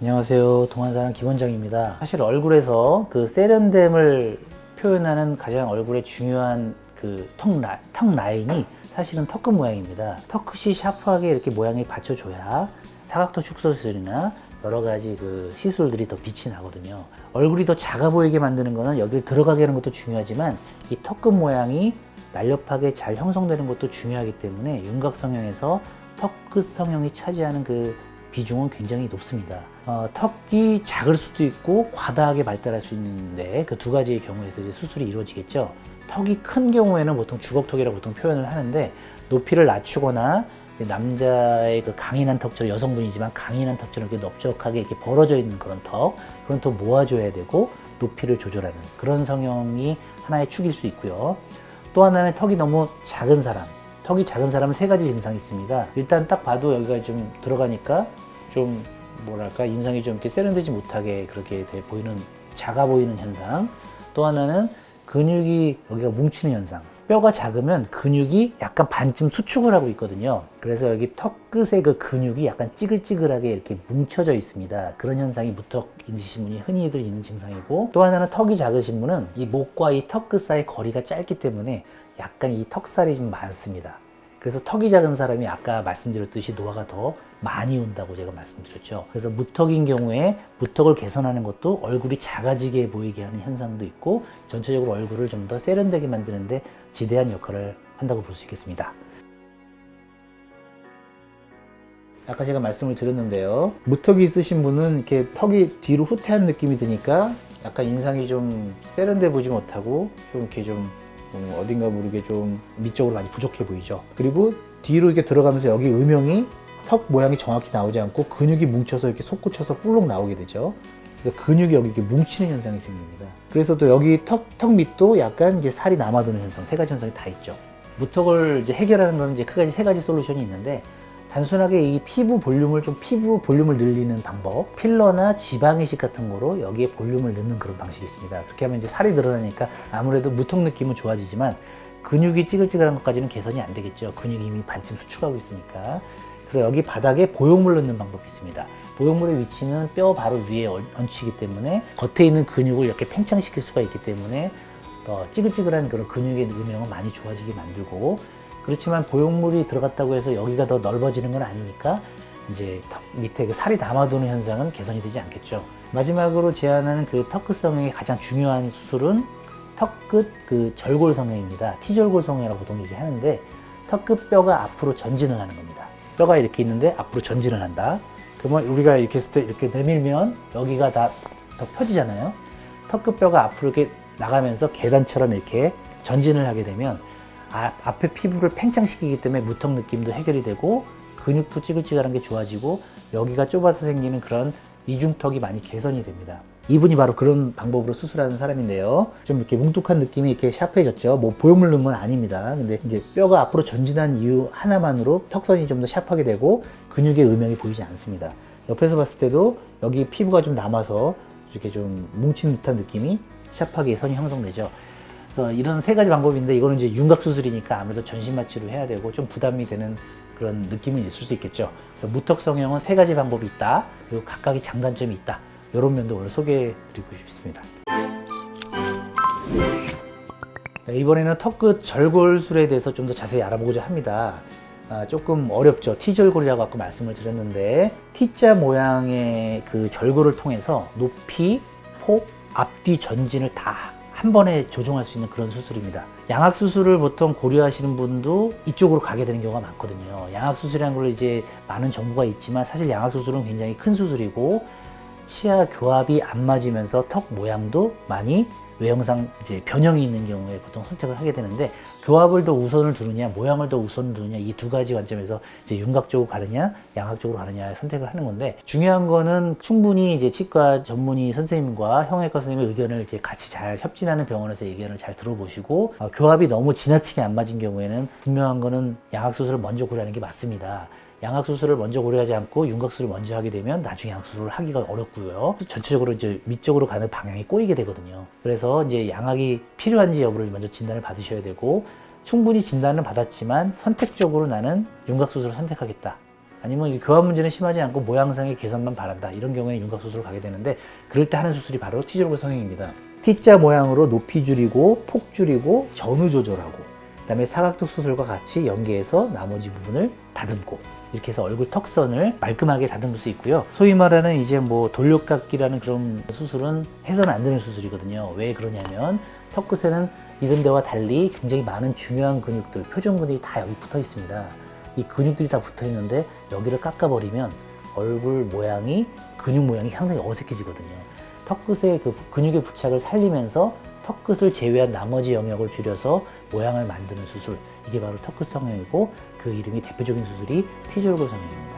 안녕하세요. 동안사랑 김원장입니다. 사실 얼굴에서 그 세련됨을 표현하는 가장 얼굴의 중요한 그턱 라, 턱 라인이 사실은 턱끝 모양입니다. 턱끝이 샤프하게 이렇게 모양이 받쳐줘야 사각턱 축소술이나 여러 가지 그 시술들이 더 빛이 나거든요. 얼굴이 더 작아 보이게 만드는 거는 여기를 들어가게 하는 것도 중요하지만 이 턱끝 모양이 날렵하게 잘 형성되는 것도 중요하기 때문에 윤곽 성형에서 턱끝 성형이 차지하는 그 비중은 굉장히 높습니다. 어, 턱이 작을 수도 있고 과다하게 발달할 수 있는데 그 두 가지의 경우에서 이제 수술이 이루어지겠죠. 턱이 큰 경우에는 보통 주걱턱이라고 보통 표현을 하는데 높이를 낮추거나 남자의 그 강인한 턱처럼 여성분이지만 강인한 턱처럼 이렇게 넓적하게 이렇게 벌어져 있는 그런 턱 그런 턱 모아줘야 되고 높이를 조절하는 그런 성형이 하나의 축일 수 있고요. 또 하나는 턱이 너무 작은 사람 턱이 작은 사람은 세 가지 증상이 있습니다. 일단 딱 봐도 여기가 좀 들어가니까 좀 뭐랄까 인상이 좀 이렇게 세련되지 못하게 그렇게 돼 보이는 작아 보이는 현상. 또 하나는 근육이 여기가 뭉치는 현상. 뼈가 작으면 근육이 약간 반쯤 수축을 하고 있거든요. 그래서 여기 턱 끝에 그 근육이 약간 찌글찌글하게 이렇게 뭉쳐져 있습니다. 그런 현상이 무턱 있으신 분이 흔히들 있는 증상이고 또 하나는 턱이 작으신 분은 이 목과 이 턱 끝 사이 거리가 짧기 때문에 약간 이 턱살이 좀 많습니다. 그래서 턱이 작은 사람이 아까 말씀드렸듯이 노화가 더 많이 온다고 제가 말씀드렸죠. 그래서 무턱인 경우에 무턱을 개선하는 것도 얼굴이 작아지게 보이게 하는 현상도 있고 전체적으로 얼굴을 좀 더 세련되게 만드는데 지대한 역할을 한다고 볼 수 있겠습니다. 아까 제가 말씀을 드렸는데요. 무턱이 있으신 분은 이렇게 턱이 뒤로 후퇴한 느낌이 드니까 약간 인상이 좀 세련돼 보지 못하고 좀 이렇게 좀 음, 어딘가 모르게 좀 미적으로 많이 부족해 보이죠. 그리고 뒤로 이렇게 들어가면서 여기 음영이 턱 모양이 정확히 나오지 않고 근육이 뭉쳐서 이렇게 솟구쳐서 볼록 나오게 되죠. 그래서 근육이 여기 이렇게 뭉치는 현상이 생깁니다. 그래서 또 여기 턱, 턱 밑도 약간 이제 살이 남아도는 현상, 세 가지 현상이 다 있죠. 무턱을 이제 해결하는 건 이제 크게 세 가지 솔루션이 있는데 단순하게 이 피부 볼륨을 좀 피부 볼륨을 늘리는 방법 필러나 지방 이식 같은 거로 여기에 볼륨을 넣는 그런 방식이 있습니다 그렇게 하면 이제 살이 늘어나니까 아무래도 무턱 느낌은 좋아지지만 근육이 찌글찌글한 것까지는 개선이 안 되겠죠 근육이 이미 반쯤 수축하고 있으니까 그래서 여기 바닥에 보형물 넣는 방법이 있습니다 보형물의 위치는 뼈 바로 위에 얹- 얹히기 때문에 겉에 있는 근육을 이렇게 팽창시킬 수가 있기 때문에 더 찌글찌글한 그런 근육의 음영은 많이 좋아지게 만들고 그렇지만 보형물이 들어갔다고 해서 여기가 더 넓어지는 건 아니니까 이제 턱 밑에 그 살이 남아도는 현상은 개선이 되지 않겠죠. 마지막으로 제안하는 그 턱끝 성형의 가장 중요한 수술은 턱끝 그 절골 성형입니다. T절골 성형이라고 보통 얘기하는데 턱끝 뼈가 앞으로 전진을 하는 겁니다. 뼈가 이렇게 있는데 앞으로 전진을 한다. 그러면 우리가 이렇게 했을 때 이렇게 내밀면 여기가 다 더 펴지잖아요. 턱끝 뼈가 앞으로 이렇게 나가면서 계단처럼 이렇게 전진을 하게 되면 아, 앞에 피부를 팽창시키기 때문에 무턱 느낌도 해결이 되고 근육도 찌글찌글한 게 좋아지고 여기가 좁아서 생기는 그런 이중턱이 많이 개선이 됩니다. 이분이 바로 그런 방법으로 수술하는 사람인데요. 좀 이렇게 뭉툭한 느낌이 이렇게 샤프해졌죠. 뭐 보형물 넣은 건 아닙니다. 근데 이제 뼈가 앞으로 전진한 이유 하나만으로 턱선이 좀 더 샤프하게 되고 근육의 음영이 보이지 않습니다. 옆에서 봤을 때도 여기 피부가 좀 남아서 이렇게 좀 뭉친 듯한 느낌이 샤프하게 선이 형성되죠. 그래서 이런 세 가지 방법인데 이거는 이제 윤곽 수술이니까 아무래도 전신 마취로 해야 되고 좀 부담이 되는 그런 느낌은 있을 수 있겠죠. 그래서 무턱 성형은 세 가지 방법이 있다. 그리고 각각의 장단점이 있다. 이런 면도 오늘 소개해드리고 싶습니다. 네, 이번에는 턱끝 절골술에 대해서 좀 더 자세히 알아보고자 합니다. 아, 조금 어렵죠. T절골이라고 아까 말씀을 드렸는데 T자 모양의 그 절골을 통해서 높이, 폭, 앞뒤 전진을 다 한 번에 조정할 수 있는 그런 수술입니다. 양악 수술을 보통 고려하시는 분도 이쪽으로 가게 되는 경우가 많거든요. 양악 수술이라는 걸 이제 많은 정보가 있지만 사실 양악 수술은 굉장히 큰 수술이고 치아 교합이 안 맞으면서 턱 모양도 많이 외형상 이제 변형이 있는 경우에 보통 선택을 하게 되는데 교합을 더 우선을 두느냐 모양을 더 우선을 두느냐 이 두 가지 관점에서 이제 윤곽 쪽으로 가느냐 양악 쪽으로 가느냐 선택을 하는 건데 중요한 거는 충분히 이제 치과 전문의 선생님과 형외과 선생님의 의견을 이제 같이 잘 협진하는 병원에서 의견을 잘 들어보시고 어, 교합이 너무 지나치게 안 맞은 경우에는 분명한 거는 양악 수술을 먼저 고려하는 게 맞습니다. 양악 수술을 먼저 고려하지 않고 윤곽 수술을 먼저 하게 되면 나중에 양악 수술을 하기가 어렵고요. 전체적으로 이제 밑쪽으로 가는 방향이 꼬이게 되거든요. 그래서 이제 양악이 필요한지 여부를 먼저 진단을 받으셔야 되고 충분히 진단을 받았지만 선택적으로 나는 윤곽 수술을 선택하겠다. 아니면 이 교환 문제는 심하지 않고 모양상의 개선만 바란다 이런 경우에 윤곽 수술을 가게 되는데 그럴 때 하는 수술이 바로 T졸골 성형입니다. T자 모양으로 높이 줄이고 폭 줄이고 전후 조절하고 그다음에 사각턱 수술과 같이 연계해서 나머지 부분을 다듬고 이렇게 해서 얼굴 턱선을 말끔하게 다듬을 수 있고요. 소위 말하는 이제 뭐 돌려깎기라는 그런 수술은 해서는 안 되는 수술이거든요. 왜 그러냐면 턱 끝에는 이런 데와 달리 굉장히 많은 중요한 근육들, 표정 근육이 다 여기 붙어 있습니다. 이 근육들이 다 붙어 있는데 여기를 깎아버리면 얼굴 모양이 근육 모양이 상당히 어색해지거든요. 턱 끝의 그 근육의 부착을 살리면서 턱 끝을 제외한 나머지 영역을 줄여서 모양을 만드는 수술 이게 바로 턱끝 성형이고 그 이름이 대표적인 수술이 T졸골 성형입니다.